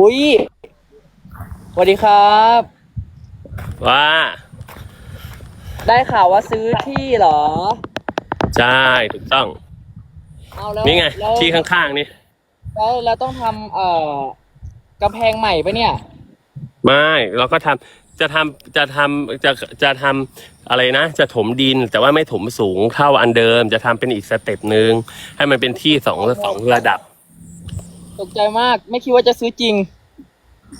อุ้ยสวัสดีครับ ว่าได้ข่าวว่าซื้อที่เหรอ ใช่ถูกต้อง เอาแล้วนี่ไง แล้วที่ข้างๆนี่แล้วแล้วต้องทำเอ่อกำแพงใหม่ปะเนี่ย ไม่เราก็ทำจะทำจะทำจะจะทำอะไรนะ จะถมดินแต่ว่าไม่ถมสูงเท่าอันเดิม จะทำเป็นอีกสเต็ปหนึ่งให้มันเป็นที่สองสองระดับ ตกใจมากไม่คิดว่าจะซื้อจริง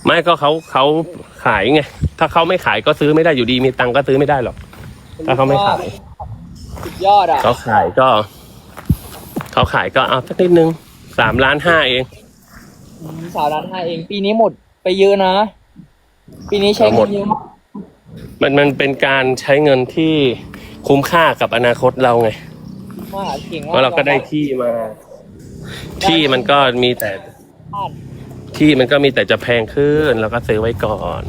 ไม่ก็เขาเขาขายไง ถ้าเขาไม่ขายก็ซื้อไม่ได้อยู่ดี มีตังค์ก็ซื้อไม่ได้หรอก ถ้าเขาไม่ขาย สุดยอดอะเขาขายก็ เขาขายก็เอาสักนิดนึงสามล้านห้าเองอืมสาวร้านห้าเอง ปีนี้หมดไปเยอะนะ ปีนี้ใช้หมเงิดนเยอะมากมันมันเป็นการใช้เงินที่คุ้มค่ากับอนาคตเราไง มากเก่งเพมากราะเราก็ได้ที่มา ที่มันก็มีแต่ บ้านที่มันก็มีแต่จะแพงขึ้นเราก็ซื้อไว้ก่อน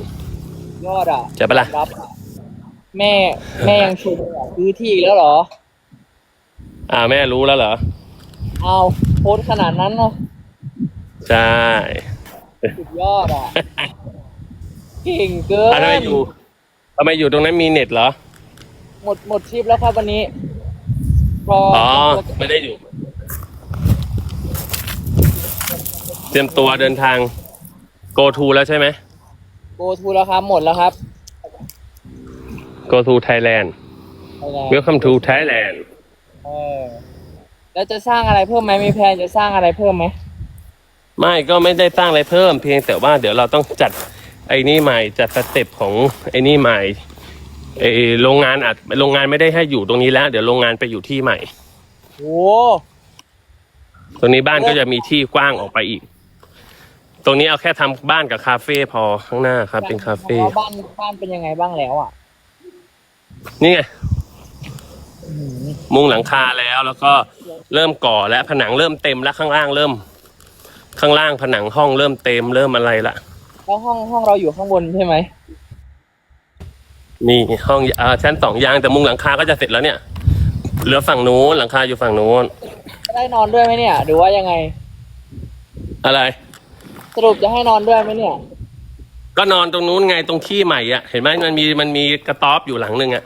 ยอดอะใช่ปะล่ะ รับอะแม่แม่ยังชมเลยอะซื้อที่อีกแล้วเหรอ อ่าแม่รู้แล้วเหรอ เอาโพสต์ขนาดนั้นเนาะใช่สุดยอดอะเก่งเกิน อะทำไมอยู่ทำไมอยู่ตรงนั้นมีเน็ตเหรอ หมดหมดทริปแล้วครับวันนี้พออ๋อ ไม่ได้อยู่ เตรียมตัวเดินทาง go to แล้วใช่ไหมโกทูแล้วครับหมดแล้วครับ go to Thailand ไปแล้ว welcome to Thailand เออแล้วจะสร้างอะไรเพิ่มไหมมีแพลนจะสร้างอะไรเพิ่มไหมไม่ก็ไม่ได้สร้างอะไรเพิ่ม เพียงแต่ว่าเดี๋ยวเราต้องจัดไอ้นี่ใหม่จัดสเต็ปของไอ้นี่ใหม่ไอ้โรงงานอาจโรงงานไม่ได้ให้อยู่ตรงนี้แล้ว เดี๋ยวโรงงานไปอยู่ที่ใหม่โอ้ตรงนี้บ้านก็จะมีที่กว้างออกไปอีก ตรงนี้เอาแค่ทำบ้านกับคาเฟ่พอข้างหน้าครับ เป็นคาเฟ่แล้วบ้านบ้านเป็นยังไงบ้างแล้วอะนี่ไง อื้อหือมุงหลังคาแล้วแล้วก็เริ่มก่อและผนังเริ่มเต็มแล้วข้างล่างเริ่ม ข้างล่างผนังห้องเริ่มเต็มเริ่มอะไรละแล้วห้องห้องเราอยู่ข้างบนใช่ไหมนี่ห้องอ่าชั้นสองยางแต่มุงหลังคาก็จะเสร็จแล้วเนี่ย เหลือฝั่งนู้นหลังคาอยู่ฝั่งนู้นได้นอนด้วยไหมเนี่ยหรือว่ายังไงอะไร สรุปจะให้นอนด้วยไหมเนี่ย ก็นอนตรงนู้นไงตรงที่ใหม่อะ เห็นไหมมันมีมันมีกระต๊อบอยู่หลังหนึ่งอะ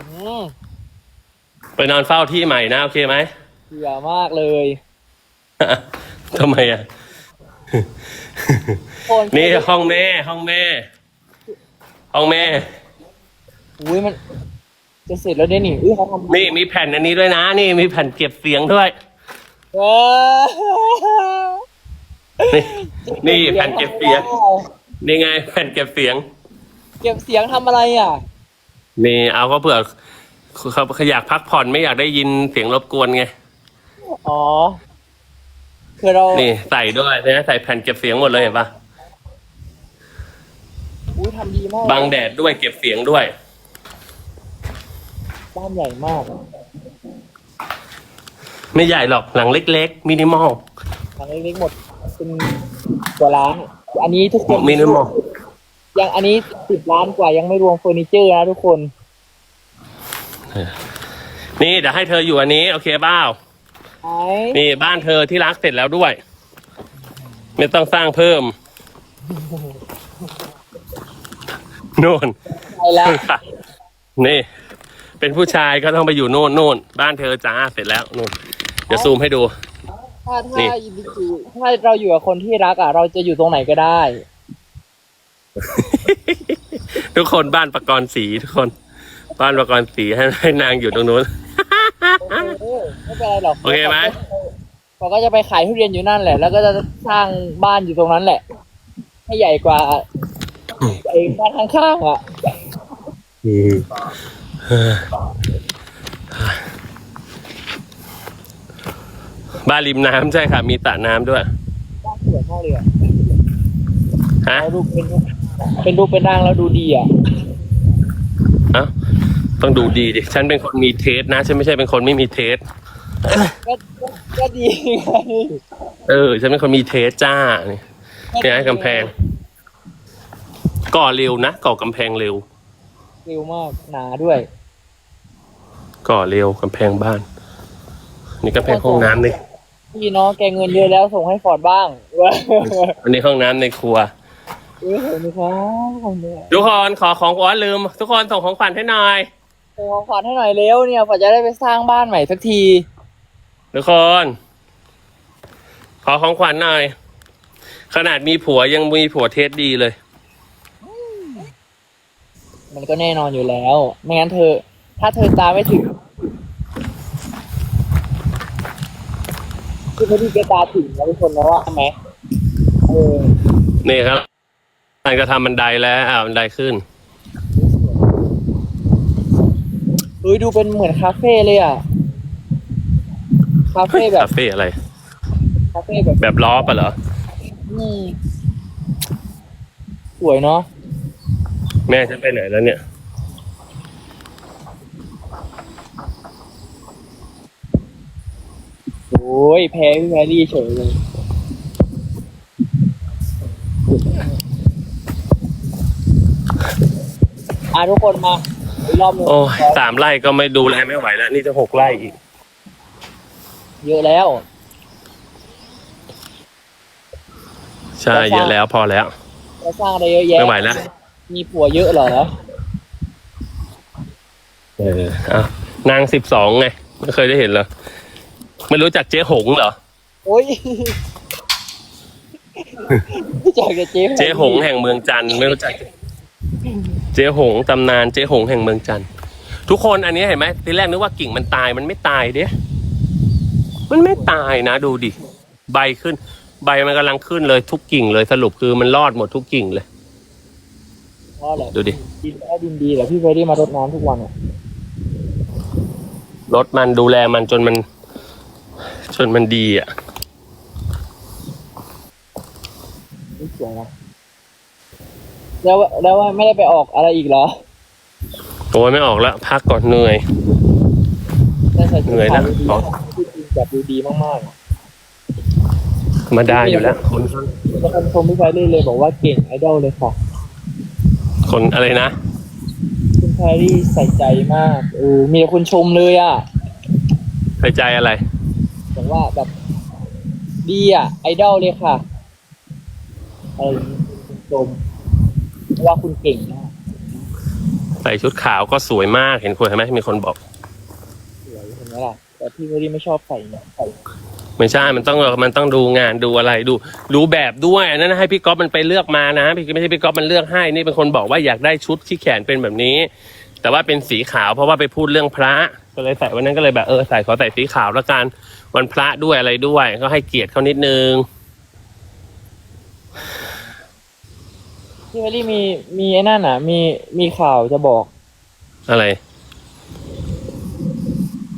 อืมไปนอนเฝ้าที่ใหม่นะโอเคไหม เบื่อมากเลยทำไมอะคนนี่ห้องแม่ ห้องแม่ ห้องแม่ อุ้ยมัน จะเสร็จแล้วเนี่ยนี่อุ้ยเขาทำนี่มีแผ่นอันนี้ด้วยนะ นี่มีแผ่นเก็บเสียงด้วย เออ นี่นี่แผ่นเก็บเสียง นี่ไง แผ่นเก็บเสียง เก็บเสียงทำอะไรอะ นี่เอาก็เผื่อเขาเขาอยากพักผ่อนไม่อยากได้ยินเสียงรบกวนไง อ๋อ คือเรานี่ใส่ด้วยนะใส่แผ่นเก็บเสียงหมดเลยเห็นปะอุ้ยทำดีมากบังแดดด้วยเก็บเสียงด้วย บ้านใหญ่มาก ไม่ใหญ่หรอกหลังเล็ก ๆ มินิมอล หลังเล็กๆหมดเป็นกว่าล้าน อันนี้ทุกคนมินิมอลยังอันนี้สิบล้านกว่ายังไม่รวมเฟอร์นิเจอร์นะทุกคน นี่เดี๋ยวให้เธออยู่อันนี้ โอเคเปล่าไอ้นี่บ้านเธอที่รักเสร็จแล้วด้วย ไม่ต้องสร้างเพิ่มโน่นไปแล้วนี่ เป็นผู้ชายก็ต้องไปอยู่โน่นโน่นบ้านเธอจ้าเสร็จแล้วนู่นเดี๋ยวซูมให้ดู ถ้านี่ ถ้าอยู่ถ้าเราอยู่กับคนที่รักอะ เราจะอยู่ตรงไหนก็ได้ ทุกคนบ้านประกรณ์สีทุกคน บ้านประกรณ์สีให้ให้นางอยู่ตรงนู้น เออไม่เป็นไรหรอกโอเคไหม เราก็จะไปขายทุเรียนอยู่นั่นแหละ แล้วก็จะสร้างบ้านอยู่ตรงนั้นแหละ ให้ใหญ่กว่าไอ้บ้านข้างๆอะ บ้านริมน้ำใช่ค่ะ มีสระน้ำด้วยบ้านสวยมากเลยอะฮะ เราดูเป็นเป็นรูปเป็นร่างแล้วดูดีอะเอ้าต้องดูดีดิ ฉันเป็นคนมีเทสนะ ฉันไม่ใช่เป็นคนไม่มีเทส ก็ก็ก็ดีไงเออ ฉันเป็นคนมีเทสจ้า นี่เนี่ยกำแพง ก่อเร็วนะ ก่อกำแพงเร็ว เร็วมากหนาด้วยก่อเร็วกำแพงบ้าน นี่กำแพงห้องน้ำนี่ พี่เนาะแกเงินเยอะแล้วส่งให้ฟอร์ดบ้างว้าอันนี้ห้องน้ำในครัว เออขอบคุณครับขอบคุณเนี่ยทุกคนขอของขวัญลืม ทุกคนส่งของขวัญให้หน่อย ส่งของขวัญให้หน่อยเร็วเนี่ยฟอร์ดจะได้ไปสร้างบ้านใหม่สักที ทุกคน ขอของขวัญหน่อย ขนาดมีผัวยังมีผัวเทสดีเลย มันก็แน่นอนอยู่แล้ว ไม่งั้นเธอ ถ้าเธอตามไม่ถึง คือพอดีแกตาถึงแล้วทุกคนนะว่าไหมเออนี่ครับมันก็ทำบันไดแล้วอ่าบันไดขึ้น เฮ้ยดูเป็นเหมือนคาเฟ่เลยอะ คาเฟ่แบบ คาเฟ่อะไร คาเฟ่แบบแบบล้อปะเหรอ อืมสวยเนาะ แม่ฉันไปไหนแล้วเนี่ย โอ้ยแพ้พี่แพรรี่เฉยเลยอะทุกคนมาอีกรอบหนึงโอ้ยสามไร่ก็ไม่ดูแลไม่ไหวแล้ว นี่จะหกไร่อีก เยอะแล้ว ใช่เยอะแล้วพอแล้ว จะสร้างอะไรเยอะแยะไม่ไหวแล้ว มีผัวเยอะเหรอเออเอานางสิบสองไง ไม่เคยได้เห็นเหรอ ไม่รู้จักเจ๊หงเหรอ โอ้ยรู้จักกับเจ๊เจ๊หงแห่งเมืองจันทร์ไม่รู้จัก เจ๊หงตำนานเจ๊หงแห่งเมืองจันทร์ทุกคนอันนี้เห็นไหมทีแรกนึกว่ากิ่งมันตายมันไม่ตายเด้มันไม่ตายนะ ดูดิใบขึ้น ใบมันกำลังขึ้นเลยทุกกิ่งเลยสรุปคือมันรอดหมดทุกกิ่งเลยเพราะอะไรดูดิ ดินแค่ดินดีเหรอพี่เฟรดดี้มารดน้ำทุกวันอะรถมันดูแลมันจนมัน จนมันดีอะนี่สวยนะแล้วแล้วว่าไม่ได้ไปออกอะไรอีกเหรอโอ้ยไม่ออกแล้วพักก่อนเหนื่อย ได้ใส่ชุดเหนื่อยนะขาวดีออกๆแบบดูดีมากๆอะมาได้อยู่แล้วคนแล้วคนชมพี่แพรรี่เลยบอกว่าเก่งไอดอลเลยค่ะ คนอะไรนะ คุณแพรรี่ใส่ใจมากเออมีแต่คนชมเลยอะใส่ใจอะไร บอกว่าแบบดีอะ ไอดอลเลยค่ะอะไรอย่างนี้คุณชมว่าคุณเก่งมากใส่ชุดขาวก็สวยมากเห็นคนเห็นไหมมีคนบอกสวยเห็นไหมล่ะแต่พี่แพรรี่ไม่ชอบใส่เนี่ยใส่ไม่ใช่ มันต้องมันต้องดูงานดูอะไรดูดูแบบด้วยอันนั้นนะให้พี่ก๊อฟมันไปเลือกมานะพี่ไม่ใช่พี่ก๊อฟมันเลือกให้ นี่เป็นคนบอกว่าอยากได้ชุดที่แขนเป็นแบบนี้ แต่ว่าเป็นสีขาวเพราะว่าไปพูดเรื่องพระก็เลยใส่วันนั้นก็เลยแบบเออใส่ขอใส่สีขาวแล้วกันวันพระด้วยอะไรด้วย ก็ให้เกียรติเขานิดนึงพี่แพรรี่มีมีไอ้นั่นอะ มีมีข่าวจะบอกอะไร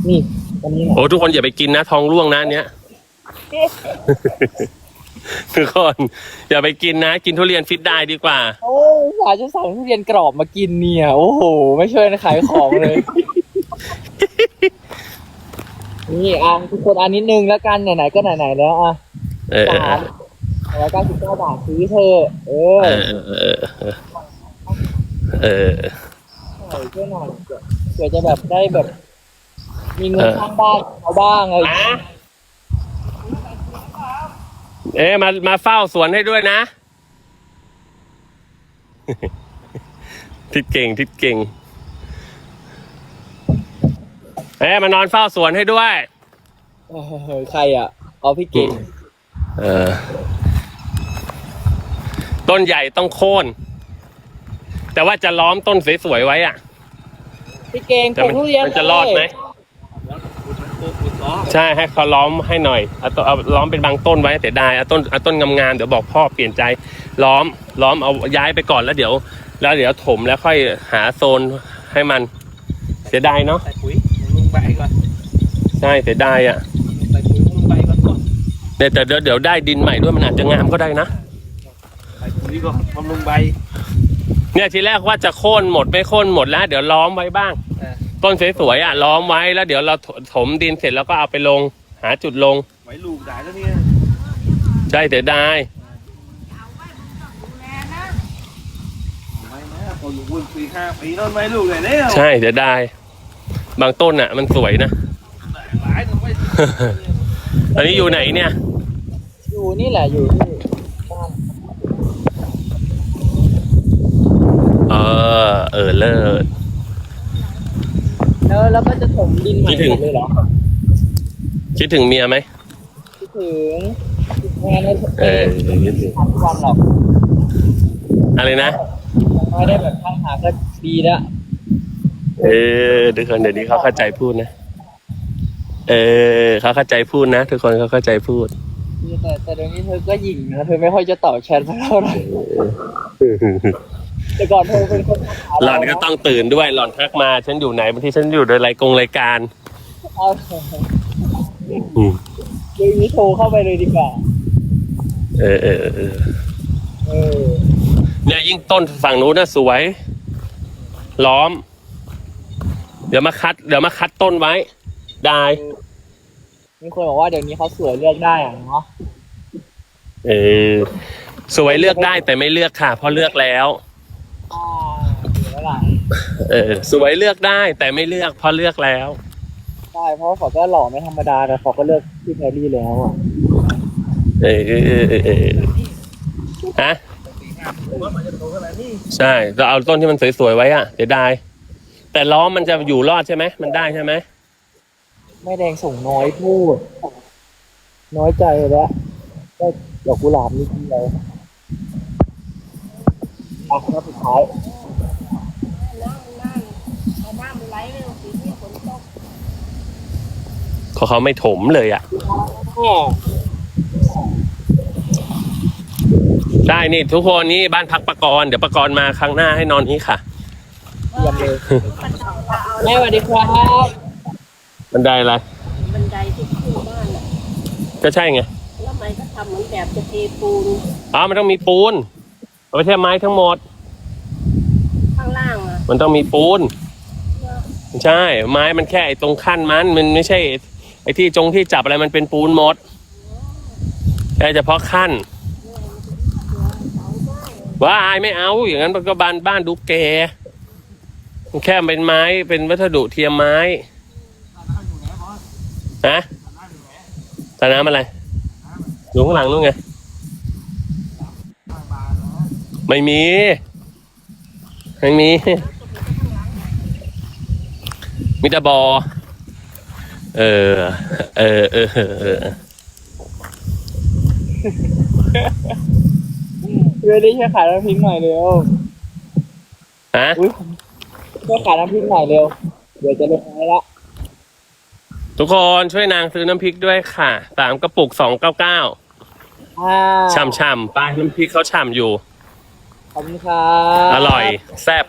นี่วันนี้แหละโอ้ทุกคนอย่าไปกินนะท้องร่วงนะอันเนี้ย ทุกคนอย่าไปกินนะ กินทุเรียนฟิตได้ดีกว่า โอ้ยสายจะสั่งทุเรียนกรอบมากินเนี่ย โอ้โห ไม่ช่วยขายของเลย นี่อะทุกคนอันนิดนึงแล้วกันไหนๆก็ไหนๆแล้วอะเออเออสามร้อยเก้าสิบเก้าบาทซื้อเธอะเออ เออเออเออเออหน่อยช่วยหน่อยเผื่อจะแบบได้แบบ มีเงินสร้างบ้านเขาบ้างอะไรอย่างเงี้ย เอ๊ะมามาเฝ้าสวนให้ด้วยนะ ทิดเก่งทิดเก่ง เอ๊ะมานอนเฝ้าสวนให้ด้วยเออใครอะ เอาพี่เก่งเออ ต้นใหญ่ต้องโค่น แต่ว่าจะล้อมต้นสวยๆไว้อะพี่เก่งปแต่ลูกมันทุเรียนมันจะรอดไหม ใช่ให้เขาล้อมให้หน่อยเอาต้นเอาล้อมเป็นบางต้นไว้แต่ได้เอาต้นเอาต้นงามๆเดี๋ยวบอกพ่อเปลี่ยนใจล้อมล้อมเอาย้ายไปก่อนแล้วเดี๋ยว แล้วเดี๋ยวถมแล้วค่อยหาโซนให้มัน เสียดายเนาะใส่ปุ๋ยลงใบก่อนใช่เสียดายอะใส่ปุ๋ยลงใบก่อนก่อนเนี่ยแต่เดี๋ยวเดี๋ยวได้ดินใหม่ด้วยมันอาจจะงามก็ได้นะใส่ปุ๋ยก่อนบำรุงใบเนี่ยทีแรกว่าจะโค่นหมดไม่โค่นหมดแล้ว เดี๋ยวล้อมไว้บ้าง เออ ต้นสวยๆอะล้อมไว้แล้วเดี๋ยวเราถถมดินเสร็จแล้วก็เอาไปลง หาจุดลงไว้ลูกได้แล้วเนี่ยใช่เสียดายไม่นะพออยู่วุ่นปีห้าปีนอนไม่ลูกเลยเนี่ยใช่เสียดายบางต้นอะ มันสวยนะหลายหน่อยตอนนี้อยู่ไหนเนี่ย อยู่นี่แหละอยู่ที่บ้านเออเออเลิศ แล้วแล้วก็จะถมดินใหม่คิดถึงหมดเลยเหรอ คิดถึงเมียไหมคิดถึงงานในเออคิดถึงทำทุกวันหรอกอะไรนะไม่ได้แบบข้างหาก็ดีแล้วเออทุกคนเดี๋ยวนี้เขาเข้าใจพูดนะ เออเขาเข้าใจพูดนะทุกคนเขาเข้าใจพูดแต่แต่เดี๋ยวนี้เธอก็หยิ่งนะเธอไม่ค่อยจะตอบแชทเท่าไหร่ แต่ก่อนเธอเป็นคนทักหาหล่อนก็ต้องตื่นด้วยหล่อนทักมา ฉันอยู่ไหนบางทีฉันอยู่ในรายกงรายการเอาอืมเดี๋ยวนี้โทรเข้าไปเลยดีกว่า เออเออเออเออ เนี่ยยิ่งต้นฝั่งนู้นน่ะสวย ล้อม เดี๋ยวมาคัด เดี๋ยวมาคัดต้นไว้ ได้ มีคนบอกว่าเดี๋ยวนี้เขาสวยเลือกได้อะเนาะ เออสวยเลือกได้แต่ไม่เลือกค่ะเพราะเลือกแล้ว อ่าเดี๋ยวหลังเออสวยเลือกได้แต่ไม่เลือกเพราะเลือกแล้ว ใช่เพราะว่าเขาก็หล่อไม่ธรรมดาแต่เขาก็เลือกพี่แพรรี่แล้วอะเออเออเออเออเออฮะใช่เราเอาต้นที่มันสวยๆไว้อะเดี๋ยวได้ แต่ล้อมมันจะอยู่รอดใช่ไหมมันได้ใช่ไหมไม่แดงส่งน้อยพูด น้อยใจแล้วก็ดอกกุหลาบนิดเดียว อะแล้วสุดท้ายน้ำน้ำเอาน้ำไหลเร็วสิที่ฝนตกเขาเขาไม่ถมเลยอะได้นี่ทุกคนนี่บ้านพักปะกรณ์เดี๋ยวปะกรณ์มาครั้งหน้าให้นอนนี้ค่ะ เยี่ยมเลยมันเอาเอาแม่สวัสดีครับมันได้อะไร บันไดที่ขึ้นบ้านอะก็ใช่ไง แล้วมันก็ทำเหมือนแบบจะเทปูนอ๋อมันต้องมีปูนเอา ไม่ใช่ไม้ทั้งหมด ข้างล่างอะมันต้องมีปูน ใช่ ไม้มันแค่ไอ้ตรงขั้นมัน มันไม่ใช่ ไอ้ที่จงที่จับอะไรมันเป็นปูนหมดแค่เฉพาะขั้น ว่าอายไม่เอา อย่างนั้นมันก็บานบ้านดูแกมันแค่เป็นไม้เป็นวัสดุเทียมไม้ฮะตาน้ำอะไรอยู่ข้างหลังนู่นไง ไม่มี ไม่มี มิตรบอ เออ เออ เออ เออเรดี้ช่วยขายน้ำพริกหน่อยเร็วฮะอุ้ยช่วยขายน้ำพริกหน่อยเร็ว เดี๋ยวจะลงไม้ละ ทุกคนช่วยนางซื้อน้ำพริกด้วยค่ะ สามกระปุกสองเก้าเก้าอ่า ช่ำช่ำๆไปน้ำพริกเขาช่ำอยู่ ขอบคุณครับอร่อย แซ่บ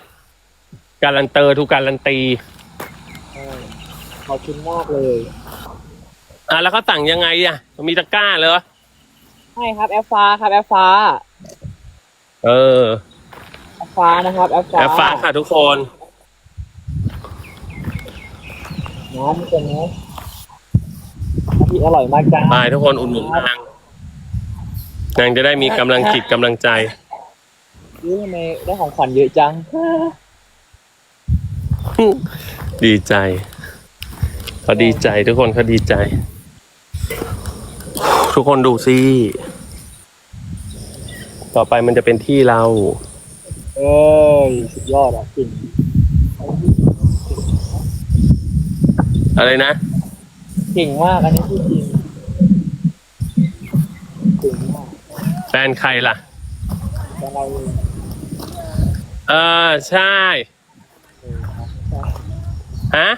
การันเตอร์ทุกการันตีเออขอบคุณมากเลยอะแล้วเขาสั่งยังไงอะมีตะกร้าเหรอใช่ครับแอปฟ้าครับแอปฟ้า เออแอปฟ้านะครับแอปฟ้าแอปฟ้าค่ะทุกคนน้ำมันเป็นไงน้ำพริกอร่อยมากจ้าไปทุกคนอุดหนุนนางนางจะได้มีกำลังจิตกำลังใจ รู้ทำไมได้ของขวัญเยอะจัง ดีใจเขาดีใจทุกคนเขาดีใจ ทุกคนดูสิต่อไปมันจะเป็นที่เรา เอ้ยสุดยอดอะจริงอะไรนะ เก่งมากอันนี้พูดจริงเก่งมากแฟนใครล่ะ แต่เราเอ อ ใช่ ฮะ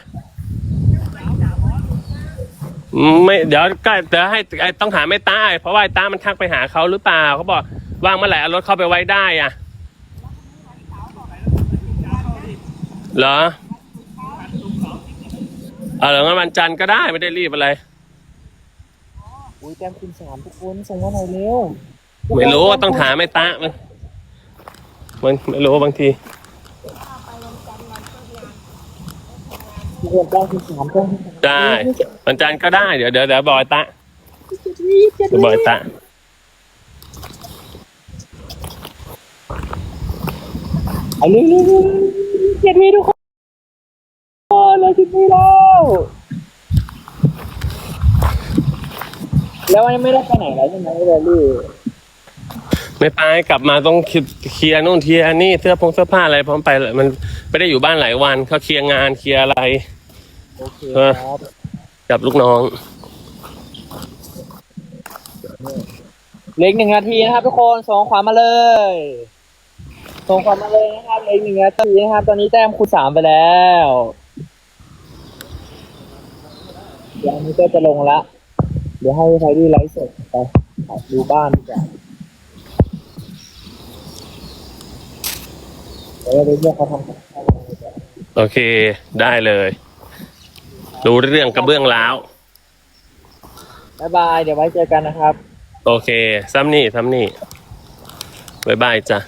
ไม่ เดี๋ยวก็เดี๋ยวให้ไอ้ต้องถามไอ้ต้าเพราะว่าไอ้ต้ามันทักไปหาเขาหรือเปล่า เขาบอกว่างเมื่อไหร่เอารถเข้าไปไว้ได้อะ เหรอเออเดี๋ยวงั้นวันจันทร์ก็ได้ไม่ได้รีบอะไรอุ้ยแต้มคุณสามทุกคนส่งมาหน่อยเร็ว ไม่รู้ว่าต้องถามไอ้ต้ามัน มันไม่รู้บางทีทุกคนแต้มคุณสามแต้มคุณสามได้วันจันทร์ก็ได้เดี๋ยวเดี๋ยวเดี๋ยวบอยตะเดี๋ยวบอยตะเอาเร็วเร็วเร็วเจ็ดวีทุกคนเลยเจ็ดวีแล้วแล้ววันนี้ไม่ได้ไปไหนแล้วใช่ไหมเบลลี่ ไม่ไปกลับมาต้องเคลียร์นู่นเคลียร์นี่เสื้อผงเสื้อผ้าอะไรพร้อมไปเลยมันไม่ได้อยู่บ้านหลายวันเขาเคลียร์งานเคลียร์อะไร โอเคเออครับกับลูกน้อง เหล็กหนึ่งนาทีนะครับ ทุกคนส่งความมาเลยส่งความมาเลยนะครับเหล็กหนึ่งนาทีนะครับ ตอนนี้แต้มคูณสามไปแล้วเดี๋ยวอันนี้ก็จะลงละ เดี๋ยวให้ไทดี้ไลฟ์สดไปถ่ายดูบ้านดีกว่า ดี๋ยวเราไปเรียกเขาทำกับข้าวโอเค ได้เลย รู้เรื่องกระเบื้องแล้วบ๊ายบาย เดี๋ยวไว้เจอกันนะครับ โอเค ซ้ำนี่ซ้ำนี่บายบายจ้ะ